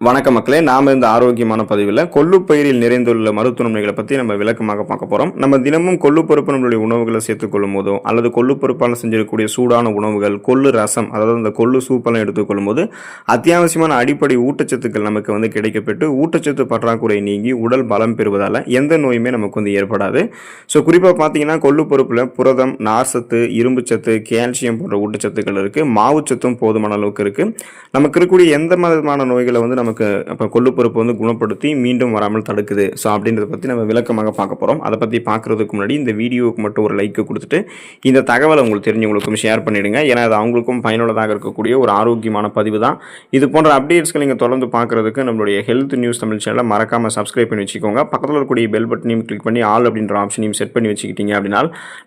வணக்க மக்களே நாம் இந்த ஆரோக்கியமான பதிவில் கொள்ளுப்பயிரில் நிறைந்துள்ள மருத்துவ நன்மைகளை பற்றி நம்ம விளக்கமாக பார்க்க போகிறோம் நம்ம தினமும் கொள்ளுப்பருப்பு நம்மளுடைய உணவுகளை சேர்த்துக்கொள்ளும் போதோ அல்லது கொள்ளுப்பருப்பால் செஞ்சிருக்கக்கூடிய சூடான உணவுகள் கொள்ளு ரசம் அதாவது இந்த கொள்ளு சூப்பெல்லாம் எடுத்துக்கொள்ளும் போது அத்தியாவசியமான அடிப்படை ஊட்டச்சத்துக்கள் நமக்கு வந்து கிடைக்கப்பட்டு ஊட்டச்சத்து பற்றாக்குறை நீங்கி உடல் பலம் பெறுவதால் எந்த நோயுமே நமக்கு வந்து ஏற்படாது. ஸோ குறிப்பாக பார்த்தீங்கன்னா கொள்ளுப்பருப்பில் புரதம் நார்சத்து இரும்புச்சத்து கால்சியம் போன்ற ஊட்டச்சத்துக்கள் இருக்குது மாவுச்சத்தும் போதுமான அளவுக்கு இருக்குது நமக்கு இருக்கக்கூடிய எந்த விதமான நோய்களை வந்து நமக்கு இப்போ கொள்ளுப்பருப்பு வந்து குணப்படுத்தி மீண்டும் வராமல் தடுக்குது. ஸோ அப்படின்றத பற்றி நம்ம விளக்கமாக பார்க்க போகிறோம் அதை பற்றி பார்க்குறதுக்கு முன்னாடி இந்த வீடியோவுக்கு மட்டும் ஒரு லைக் கொடுத்துட்டு இந்த தகவலை உங்களுக்கு தெரிஞ்சவங்களுக்கும் ஷேர் பண்ணிவிடுங்க ஏன்னா அது அவங்களுக்கும் பயனுள்ளதாக இருக்கக்கூடிய ஒரு ஆரோக்கியமான பதிவு தான். இது போன்ற அப்டேட்ஸ்கள் நீங்கள் தொடர்ந்து பார்க்குறதுக்கு நம்மளுடைய ஹெல்த் நியூஸ் தமிழ் சேனலை மறக்காமல் சப்ஸ்கிரைப் பண்ணி வச்சுக்கோங்க. பக்கத்தில் இருக்கக்கூடிய பெல் பட்டனையும் கிளிக் பண்ணி ஆல் அப்படின்ற ஆப்ஷனையும் செட் பண்ணி வச்சுக்கிட்டீங்க அப்படின்னா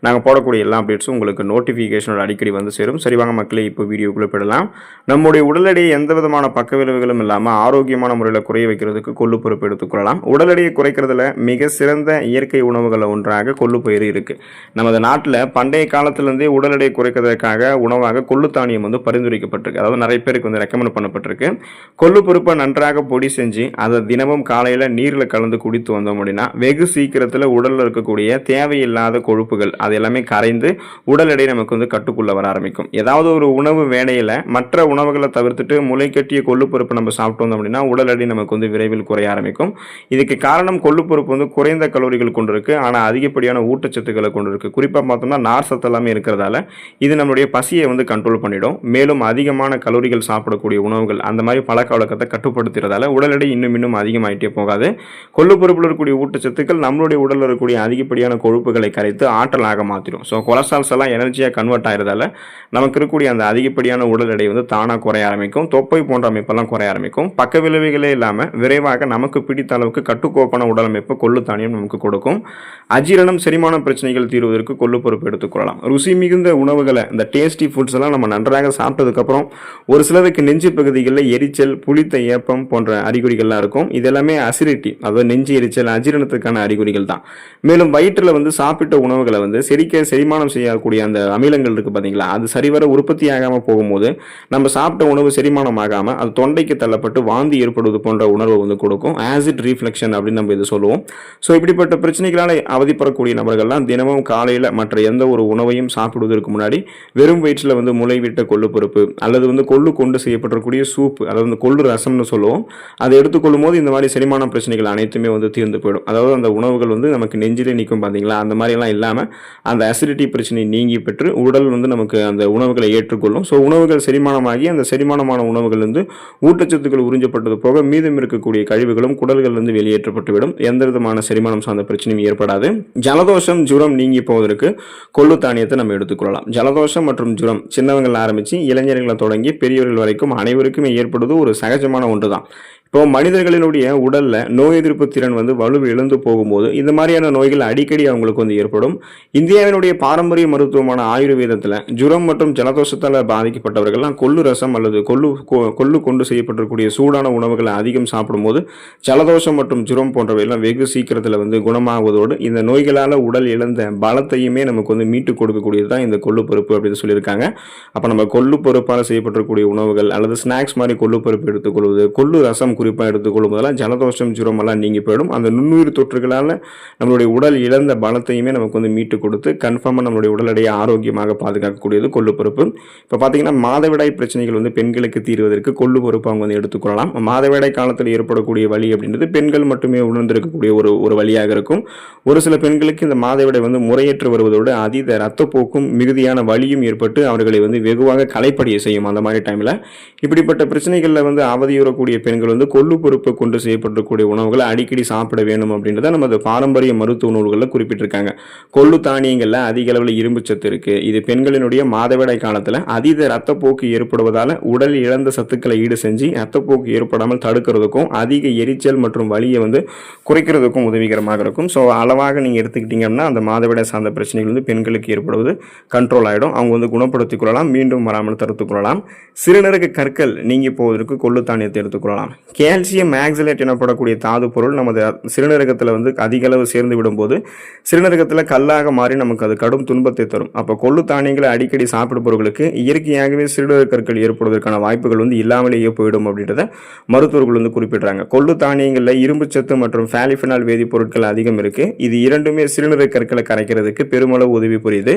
நாங்கள் போடக்கூடிய எல்லா அப்டேட்ஸும் உங்களுக்கு நோட்டிஃபிகேஷனோட அடிக்கடி வந்து சேரும். சரி வாங்க மக்களே இப்போ வீடியோக்குள்ளே போயிடலாம். நம்முடைய உடல் எடை எந்த விதமான பக்க விளைவுகளும் இல்லாமல் ஆரோக்கியமான முறையில் குறைய வைக்கிறதுக்கு கொள்ளு பொறுப்பு எடுத்துக்கொள்ளலாம் உடல் எடையை குறைக்கிறதுல மிக சிறந்த இயற்கை உணவுகளில் ஒன்றாக கொள்ளு பயிர் இருக்குது நமது நாட்டில் பண்டைய காலத்திலேருந்தே உடல் எடையை குறைக்கிறதுக்காக உணவாக கொள்ளு தானியம் வந்து பரிந்துரைக்கப்பட்டிருக்கு. அதாவது நிறைய பேருக்கு வந்து ரெக்கமெண்ட் பண்ணப்பட்டிருக்கு. கொள்ளு பொறுப்பை நன்றாக பொடி செஞ்சு அதை தினமும் காலையில் நீரில் கலந்து குடித்து வந்தோம் அப்படின்னா வெகு சீக்கிரத்தில் உடலில் இருக்கக்கூடிய தேவையில்லாத கொழுப்புகள் அது எல்லாமே கரைந்து உடல் எடை நமக்கு வந்து கட்டுக்குள்ள வர ஆரம்பிக்கும். ஏதாவது ஒரு உணவு வேலையில் மற்ற உணவுகளை தவிர்த்துட்டு முளைக்கட்டிய கொள்ளுப்பருப்பு நம்ம சாப்பிட்டு வந்தோம் அப்படின்னா உடல் எடை நமக்கு வந்து விரைவில் குறைய ஆரம்பிக்கும். இதுக்கு காரணம் கொள்ளுப்பருப்பு வந்து குறைந்த கலோரிகள் கொண்டிருக்கு. ஆனால் அதிகப்படியான ஊட்டச்சத்துக்களை கொண்டிருக்கு. குறிப்பாக பார்த்தோம்னா நார் சத்து எல்லாமே இருக்கிறதால இது நம்மளுடைய பசியை வந்து கண்ட்ரோல் பண்ணிடும். மேலும் அதிகமான கலோரிகள் சாப்பிடக்கூடிய உணவுகள் அந்த மாதிரி பழக்க வழக்கத்தை கட்டுப்படுத்துறதால உடல் எடை இன்னும் இன்னும் அதிகமாயிட்டே போகாது. கொள்ளுப்பருப்பில் இருக்கக்கூடிய ஊட்டச்சத்துக்கள் நம்மளுடைய உடலில் இருக்கக்கூடிய அதிகப்படியான கொழுப்புகளை கரைத்து ஆற்றலாக மாற்றிடும் ஸோ கொலஸ்ட்ரால்ஸ் எல்லாம் எனர்ஜியாக கன்வெர்ட் ஆகிறதால நமக்கு இருக்கக்கூடிய அந்த அதிகப்படியான உடல் எடை வந்து தானாக குறைய ஆரம்பிக்கும். தொப்பை போன்ற அமைப்பெல்லாம் குறைய ஆரம்பிக்கும். பக்க பக்க விளைவுகளே இல்லாமல் விரைவாக நமக்கு பிடித்த அளவுக்கு கட்டுக்கோப்பான உடல் அமைப்பு கொள்ளு தானியம் நமக்கு கொடுக்கும். அஜீரணம் செரிமான பிரச்சனைகள் தீர்வதற்கு கொள்ளு பொறுப்பு எடுத்துக்கொள்ளலாம் ருசி மிகுந்த உணவுகளை இந்த டேஸ்டி ஃபுட்ஸ் எல்லாம் நம்ம நன்றாக சாப்பிட்டதுக்கப்புறம் ஒரு சிலருக்கு நெஞ்சு பகுதிகளில் எரிச்சல் புளித்த ஏப்பம் போன்ற அறிகுறிகள்லாம் இருக்கும். இது எல்லாமே அசிடிட்டி அதாவது நெஞ்சு எரிச்சல் அஜீரணத்துக்கான அறிகுறிகள் தான். மேலும் வயிற்றில் வந்து சாப்பிட்ட உணவுகளை வந்து செரிக்க செரிமானம் செய்யக்கூடிய அந்த அமிலங்கள் இருக்குது பார்த்தீங்களா அது சரிவர உற்பத்தி ஆகாமல் போகும்போது நம்ம சாப்பிட்ட உணவு செரிமானம் ஆகாமல் அது தொண்டைக்கு தள்ளப்பட்டு வா வாந்தி ஏற்படுவது போன்ற உணர்வை வந்து கொடுக்கும். ஆசிட் ரீஃப்ளெக்ஷன் அப்படின்னு நம்ம இது சொல்லுவோம். ஸோ இப்படிப்பட்ட பிரச்சனைகளால் அவதிப்படக்கூடிய நபர்கள்லாம் தினமும் காலையில் மற்ற எந்த ஒரு உணவையும் சாப்பிடுவதற்கு முன்னாடி வெறும் வயிற்றில் வந்து முளைவிட்ட கொள்ளு பொறுப்பு அல்லது வந்து கொள்ளு கொண்டு செய்யப்பட்டிருக்கூடிய சூப் அதாவது வந்து கொள்ளு ரசம்னு சொல்லுவோம். அதை எடுத்துக்கொள்ளும் போது இந்த மாதிரி செரிமான பிரச்சனைகள் அனைத்துமே வந்து தீர்ந்து போயிடும். அதாவது அந்த உணவுகள் வந்து நமக்கு நெஞ்சிலே நிற்கும் பார்த்தீங்களா அந்த மாதிரிலாம் இல்லாமல் அந்த அசிடிட்டி பிரச்சனை நீங்கி பெற்று உடல் வந்து நமக்கு அந்த உணவுகளை ஏற்றுக்கொள்ளும். ஸோ உணவுகள் செரிமானமாகி அந்த செரிமானமான உணவுகள் வந்து ஊட்டச்சத்துக்கள் உறிஞ்சப்பட்டது போக மீதம் இருக்கக்கூடிய கழிவுகளும் குடல்களிலிருந்து வெளியேற்றப்பட்டுவிடும். எந்த விதமான செரிமானம் சார்ந்த பிரச்சனையும் ஏற்படாது. ஜலதோஷம் ஜுரம் நீங்கி போவதற்கு கொள்ளு தானியத்தை நம்ம எடுத்துக்கொள்ளலாம். ஜலதோஷம் மற்றும் ஜுரம் சின்னவங்கள் ஆரம்பித்து இளைஞர்களை தொடங்கி பெரியவர்கள் வரைக்கும் அனைவருக்குமே ஏற்படுவது ஒரு சகஜமான ஒன்று தான் இப்போ மனிதர்களினுடைய உடலில் நோய் எதிர்ப்பு திறன் வந்து வலு இழந்து போகும்போது இந்த மாதிரியான நோய்கள் அடிக்கடி அவங்களுக்கு வந்து ஏற்படும். இந்தியாவினுடைய பாரம்பரிய மருத்துவமான ஆயுர்வேதத்தில் ஜுரம் மற்றும் ஜலதோஷத்தால் பாதிக்கப்பட்டவர்கள்லாம் கொள்ளு ரசம் அல்லது கொள்ளு கொ- கொள்ளு கொண்டு செய்யப்பட்டிருக்கக்கூடிய சூடான உணவுகளை அதிகம் சாப்பிடும்போது ஜலதோஷம் மற்றும் ஜுரம் போன்றவையெல்லாம் வெகு சீக்கிரத்தில் வந்து குணமாகுவதோடு இந்த நோய்களால் உடல் இழந்த பலத்தையுமே நமக்கு வந்து மீட்டு கொடுக்கக்கூடியது தான் இந்த கொள்ளு பருப்பு அப்படின்னு சொல்லியிருக்காங்க. அப்போ நம்ம கொள்ளு பருப்பால் செய்யப்பட்டிருக்கக்கூடிய உணவுகள் அல்லது ஸ்நாக்ஸ் மாதிரி கொள்ளு பருப்பு எடுத்துக்கொள்வது கொள்ளு ரசம் குறிப்பாக எடுத்துக்கொள்ளும் போதெல்லாம் ஜலதோஷம் ஜுரமெல்லாம் நீங்கி போயிடும். அந்த நுண்ணுயிர் தொற்றுகளால் நம்மளுடைய உடல் இழந்த பலத்தையுமே நமக்கு வந்து மீட்டு கொடுத்து கன்ஃபார்மாக நம்மளுடைய உடல் எடையை ஆரோக்கியமாக பாதுகாக்கக்கூடியது கொள்ளு இப்போ பார்த்தீங்கன்னா மாதவிடாய் பிரச்சனைகள் வந்து பெண்களுக்கு தீர்வதற்கு கொள்ளு பொறுப்பு அவங்க வந்து எடுத்துக்கொள்ளலாம். மாதவிடாய் காலத்தில் ஏற்படக்கூடிய வழி அப்படின்றது பெண்கள் மட்டுமே உணர்ந்திருக்கக்கூடிய ஒரு ஒரு வழியாக இருக்கும். ஒரு சில பெண்களுக்கு இந்த மாதவிடாய் வந்து முறையற்று வருவதோடு அதீத ரத்தப்போக்கும் மிகுதியான வலியும் ஏற்பட்டு அவர்களை வந்து வெகுவாக களைப்படைய செய்யும் அந்த மாதிரி டைமில் இப்படிப்பட்ட பிரச்சனைகளில் வந்து அவதியுறக்கூடிய பெண்கள் வந்து கொள்ளு பொறுப்பை கொண்டு செய்யப்பட்டிருக்கக்கூடிய உணவுகளை அடிக்கடி சாப்பிட வேணும் அப்படின்றத நமது பாரம்பரிய மருத்துவ நூல்களில் குறிப்பிட்டிருக்காங்க. கொள்ளு தானியங்களில் அதிக அளவில் இரும்பு சத்து இருக்கு. இது பெண்களினுடைய மாதவிடாய் காலத்தில் அதீத ரத்தப்போக்கு ஏற்படுவதால் உடல் இழந்த சத்துக்களை ஈடு செஞ்சு ரத்தப்போக்கு ஏற்படாமல் தடுக்கிறதுக்கும் அதிக எரிச்சல் மற்றும் வலியை வந்து குறைக்கிறதுக்கும் உதவிகரமாக இருக்கும். ஸோ அளவாக நீங்கள் எடுத்துக்கிட்டீங்கன்னா அந்த மாதவிடாய் சார்ந்த பிரச்சனைகள் வந்து பெண்களுக்கு ஏற்படுவது கண்ட்ரோல் ஆகிடும் அவங்க வந்து குணப்படுத்திக் கொள்ளலாம் மீண்டும் வராமல் தடுத்துக் கொள்ளலாம். சிறுநீரக கற்கள் நீங்கி போவதற்கு கொள்ளு தானியத்தை எடுத்துக்கொள்ளலாம் கால்சியம் மேக்சிலேட் எனப்படக்கூடிய தாது பொருள் நமது சிறுநீரகத்தில் வந்து அதிக அளவு சேர்ந்து விடும்போது சிறுநீரகத்தில் கல்லாக மாறி நமக்கு அது கடும் துன்பத்தை தரும். அப்போ கொள்ளு தானியங்களை அடிக்கடி சாப்பிடுபவர்களுக்கு இயற்கையாகவே சிறுநீரக கற்கள் ஏற்படுவதற்கான வாய்ப்புகள் வந்து இல்லாமலேயே போயிடும் அப்படின்றத மருத்துவர்கள் வந்து குறிப்பிடுறாங்க. கொள்ளு தானியங்களில் இரும்பு சத்து மற்றும் ஃபேலிஃபினால் வேதிப்பொருட்கள் அதிகம் இருக்கு. இது இரண்டுமே சிறுநீரக கற்களை கரைக்கிறதுக்கு பெருமளவு உதவி புரியுது.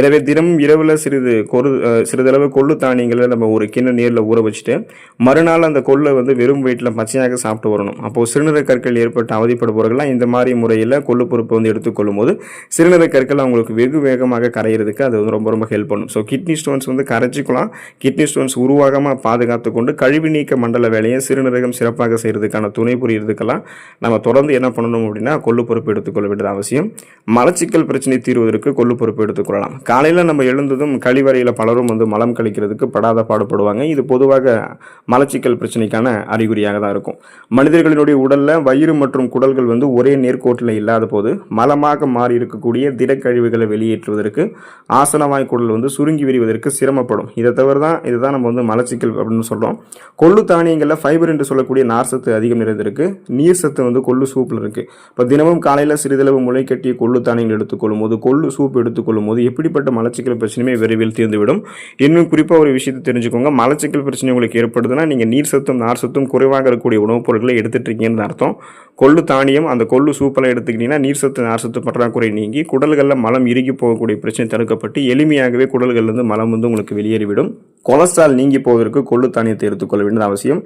எனவே தினமும் இரவில் சிறிது கொரு சிறிதளவு கொள்ளு தானியங்களை நம்ம ஒரு கிண்ண நீரில் ஊற வச்சுட்டு மறுநாள் அந்த கொள்ளை வந்து வெறும் வயிற்றில் பச்சையாக சாப்பிட்டு வரணும். அப்போது சிறுநீரக கற்கள் ஏற்பட்டு அவதிப்படுபவர்கள்லாம் இந்த மாதிரி முறையில் கொள்ளு பொறுப்பை வந்து எடுத்துக்கொள்ளும் போது சிறுநீரக கற்கள் அவங்களுக்கு வெகு வேகமாக கரையிறதுக்கு அது வந்து ரொம்ப ரொம்ப ஹெல்ப் பண்ணும். ஸோ கிட்னி ஸ்டோன்ஸ் வந்து கரைச்சிக்கலாம். கிட்னி ஸ்டோன்ஸ் உருவாகாமல் பாதுகாத்து கொண்டு கழிவு நீக்க மண்டல வேலையை சிறுநீரகம் சிறப்பாக செய்கிறதுக்கான துணை புரியுறதுக்கெல்லாம் நம்ம தொடர்ந்து என்ன பண்ணணும் அப்படின்னா கொள்ளு பொறுப்பு எடுத்துக்கொள்ள வேண்டியது அவசியம். மலச்சிக்கல் பிரச்சனை தீர்வதற்கு கொள்ளு பொறுப்பு எடுத்துக்கொள்ளலாம் காலையில் நம்ம எழுந்ததும் கழிவறையில் பலரும் வந்து மலம் கழிக்கிறதுக்கு படாத பாடுபடுவாங்க. இது பொதுவாக மலச்சிக்கல் பிரச்சனைக்கான அறிகுறியாக தான் இருக்கும். மனிதர்களினுடைய உடலில் வயிறு மற்றும் குடல்கள் வந்து ஒரே நேர்கோட்டில் இல்லாத போது மலமாக மாறி இருக்கக்கூடிய திடக்கழிவுகளை வெளியேற்றுவதற்கு ஆசனவாய் குடல் வந்து சுருங்கி விரிவதற்கு சிரமப்படும். இதை தவிர தான் இதுதான் நம்ம வந்து மலச்சிக்கல் அப்படின்னு சொல்கிறோம் கொள்ளு தானியங்களில் ஃபைபர் என்று சொல்லக்கூடிய நார் சத்து அதிகம் நிறைந்திருக்கு. நீர் சத்து வந்து கொள்ளு சூப்பில் இருக்குது இப்போ தினமும் காலையில் சிறிதளவு முளை கட்டிய கொள்ளு தானியங்கள் எடுத்துக்கொள்ளும் போது கொள்ளு சூப் எடுத்துக்கொள்ளும் போது எப்படிப்பட்ட மலச்சிக்கல் பிரச்சனையுமே விரைவில் தீர்ந்துவிடும். இன்னும் குறிப்பாக ஒரு விஷயத்தை தெரிஞ்சுக்கோங்க. மலச்சிக்கல் பிரச்சனை உங்களுக்கு ஏற்படுதுன்னா நீங்கள் நீர் சத்தும் நார் சத்தும் குறைவாக இருக்கக்கூடிய உணவுப் பொருட்களை எடுத்துட்டு இருக்கீங்கன்னு அர்த்தம். கொள்ளு தானியம் அந்த கொள்ளு சூப்பெல்லாம் எடுத்துக்கிட்டிங்கன்னா நீர் சத்து நார் சத்து பற்றாக்குறை நீங்கி குடல்களில் மலம் இறுகி போகக்கூடிய பிரச்சனை தடுக்கப்பட்டு எளிமையாகவே குடல்கள்லேருந்து மலம் வந்து உங்களுக்கு வெளியேறிவிடும். கொலஸ்ட்ரால் நீங்கி போவதற்கு கொள்ளு தானியத்தை எடுத்துக்கொள்ள வேண்டியது அவசியம்.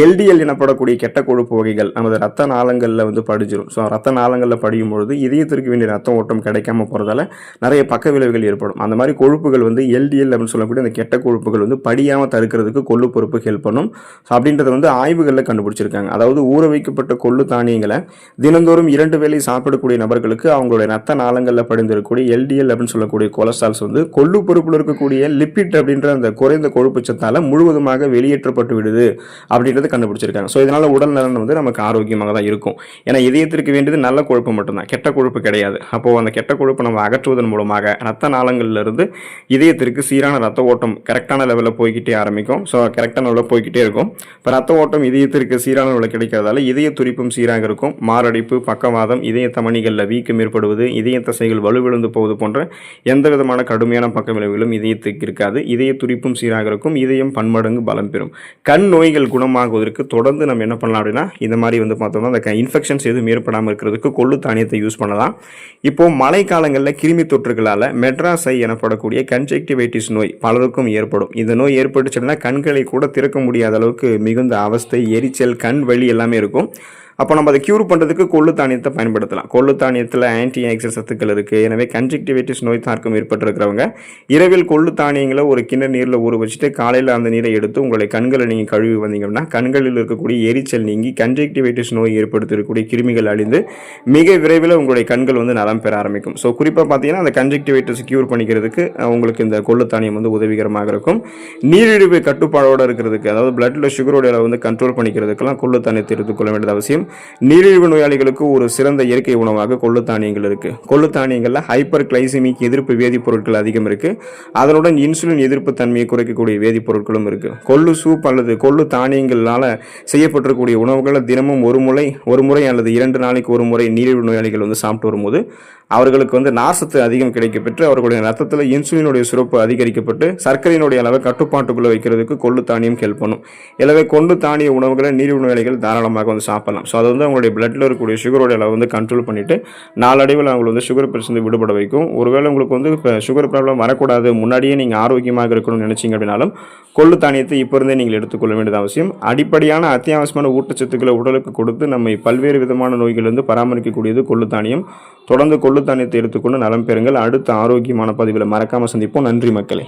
எல்டிஎல் எனப்படக்கூடிய கெட்ட கொழுப்பு வகைகள் நமது ரத்த நாளங்களில் வந்து படிச்சிடும் ஸோ ரத்த நாளங்களில் படியும் பொழுது இதயத்திற்கு வேண்டிய ரத்த ஓட்டம் கிடைக்காம போகிறதால நிறைய பக்க விளைவுகள் ஏற்படும். அந்த மாதிரி கொழுப்புகள் வந்து எல்டிஎல் அப்படின்னு சொல்லக்கூடிய அந்த கெட்ட கொழுப்புகள் வந்து படியாமல் தடுக்கிறதுக்கு கொள்ளு பொறுப்பு ஹெல்ப் பண்ணும். ஸோ அப்படின்றத வந்து ஆய்வுகளில் கண்டுபிடிச்சிருக்காங்க. அதாவது ஊற வைக்கப்பட்ட கொள்ளு தானியங்களை தினந்தோறும் இரண்டு வேலை சாப்பிடக்கூடிய நபர்களுக்கு அவங்களுடைய ரத்த நாளங்களில் படிந்திருக்கக்கூடிய எல்டிஎல் அப்படின்னு சொல்லக்கூடிய கொலஸ்ட்ரால்ஸ் வந்து கொள்ளு பொறுப்பில் இருக்கக்கூடிய லிப்பிட் அப்படின்ற அந்த குறைந்த கொழுப்பு சத்தால் முழுவதுமாக வெளியேற்றப்பட்டு விடுது. அப்படின்றது கண்டுபிடிச்சிருக்காங்க. ஸோ இதனால் உடல் நலன் வந்து நமக்கு ஆரோக்கியமாக தான் இருக்கும். ஏன்னா இதயத்திற்கு வேண்டியது நல்ல கொழுப்பு மட்டும்தான். கெட்ட கொழுப்பு கிடையாது. அப்போது அந்த கெட்ட கொழுப்பை நம்ம அகற்றுவதன் மூலமாக ரத்த நாளங்களிலிருந்து இதயத்திற்கு சீரான ரத்த ஓட்டம் கரெக்டான லெவலில் போய்கிட்டே ஆரம்பிக்கும். ஸோ கரெக்டான லெவலில் போய்கிட்டே இருக்கும். இப்போ ரத்த ஓட்டம் இதயத்திற்கு சீரான லெவலில் கிடைக்கிறதால இதய துடிப்பும் சீராக இருக்கும். மாரடைப்பு பக்கவாதம் இதய தமணிகளில் வீக்கம் ஏற்படுவது இதய தசைகள் வலுவிழந்து போவது போன்ற எந்த விதமான கடுமையான பக்க விளைவுகளும் இதயத்துக்கு இருக்காது. இதய துடிப்பும் சீராக இருக்கும். இதயம் பன்மடங்கு பலம் பெறும். கண் நோய்கள் குணமாக ஆகுவதற்கு தொடர்ந்து நம்ம என்ன பண்ணலாம் அப்படின்னா இந்த மாதிரி வந்து பார்த்தோம்னா அந்த இன்ஃபெக்ஷன்ஸ் எதுவும் ஏற்படாமல் இருக்கிறதுக்கு கொள்ளு தானியத்தை யூஸ் பண்ணலாம். இப்போ மழைக்காலங்களில் கிருமி தொற்றுகளால் மெட்ராஸை எனப்படக்கூடிய கன்ஜெக்டிவைட்டிஸ் நோய் பலருக்கும் ஏற்படும். இந்த நோய் ஏற்பட்டுச்சுன்னா கண்களை கூட திறக்க முடியாத அளவுக்கு மிகுந்த அவஸ்தை எரிச்சல் கண் வலி எல்லாமே இருக்கும். அப்போ நம்ம அதை க்யூர் பண்ணுறதுக்கு கொள்ளு தானியத்தை பயன்படுத்தலாம். கொள்ளு தானியத்தில் ஆன்டி ஆக்சிடென்ட் சத்துக்கள் இருக்குது எனவே கன்ஜெக்டிவைட்டிஸ் நோய் தாக்கம் ஏற்பட்டிருக்கிறவங்க இரவில் கொள்ளு தானியங்களை ஒரு கிணறு நீரில் ஊற வச்சுட்டு காலையில் அந்த நீரை எடுத்து உங்களுடைய கண்களை நீங்கள் கழுவி வந்தீங்கன்னா கண்களில் இருக்கக்கூடிய எரிச்சல் நீங்கி கன்ஜெக்டிவைட்டிஸ் நோய் ஏற்படுத்தக்கூடிய கிருமிகள் அழிந்து மிக விரைவில் உங்களுடைய கண்கள் வந்து நலம் பெற ஆரம்பிக்கும். ஸோ குறிப்பாக பார்த்தீங்கன்னா அந்த கன்ஜெக்டிவைட்டிஸ் க்யூர் பண்ணிக்கிறதுக்கு உங்களுக்கு இந்த கொள்ளு தானியம் வந்து உதவிகரமாக இருக்கும். நீரிழிவு கட்டுப்பாடோடு இருக்கிறதுக்கு அதாவது பிளட்டில் சுகரோட அளவு வந்து கண்ட்ரோல் பண்ணிக்கிறதுக்கெல்லாம் கொள்ளு தானியத்தை எடுத்துக்கொள்ள வேண்டியது அவசியம். நீரிழிவு நோயாளிகளுக்கு ஒரு சிறந்த இயற்கை உணவாக கொள்ளு தானியங்கள் இருக்குது கொள்ளு தானியங்களில் ஹைப்பர் கிளைசிமிக் எதிர்ப்பு வேதிப்பொருட்கள் அதிகம் இருக்குது அதனுடன் இன்சுலின் எதிர்ப்பு தன்மையை குறைக்கக்கூடிய வேதிப்பொருட்களும் இருக்குது கொள்ளு சூப் அல்லது கொள்ளு தானியங்களால் செய்யப்பட்டிருக்கக்கூடிய உணவுகளை தினமும் ஒரு முறை ஒரு முறை அல்லது இரண்டு நாளைக்கு ஒரு முறை நீரிழிவு நோயாளிகள் வந்து சாப்பிட்டு வரும்போது அவர்களுக்கு வந்து நார்சத்து அதிகம் கிடைக்கப்பெற்று அவர்களுடைய ரத்தத்தில் இன்சுலினுடைய சுரப்பு அதிகரிக்கப்பட்டு சர்க்கரையினுடைய அளவை கட்டுப்பாட்டுக்குள்ளே வைக்கிறதுக்கு கொள்ளு தானியம் ஹெல்ப் பண்ணும். எனவே கொள்ளு தானிய உணவுகளை நீரிழிவு நோயாளிகள் தாராளமாக வந்து சாப்பிடலாம். ஸோ அது வந்து அவங்களுடைய பிளட்டில் இருக்கக்கூடிய சுகரோட அளவு வந்து கண்ட்ரோல் பண்ணிவிட்டு நாளடைவில் அவங்களை வந்து சுகர் பிரச்சனை விடுபட வைக்கும். ஒருவேளை உங்களுக்கு வந்து இப்போ சுகர் ப்ராப்ளம் வரக்கூடாது முன்னாடியே நீங்கள் ஆரோக்கியமாக இருக்கணும்னு நினச்சிங்க அப்படின்னாலும் கொள்ளு தானியத்தை இப்போ இருந்தே நீங்கள் எடுத்துக்கொள்ள வேண்டியது அவசியம். அடிப்படையான அத்தியாவசியமான ஊட்டச்சத்துக்களை உடலுக்கு கொடுத்து நம்மை பல்வேறு விதமான நோய்களிலிருந்து பராமரிக்கக்கூடியது கொள்ளு தானியம். தொடர்ந்து கொள்ளு தானியத்தை எடுத்துக்கொண்டு நலம் பெறுங்கள். அடுத்த ஆரோக்கியமான பதிவில் மறக்காமல் சந்திப்போம். நன்றி மக்களே.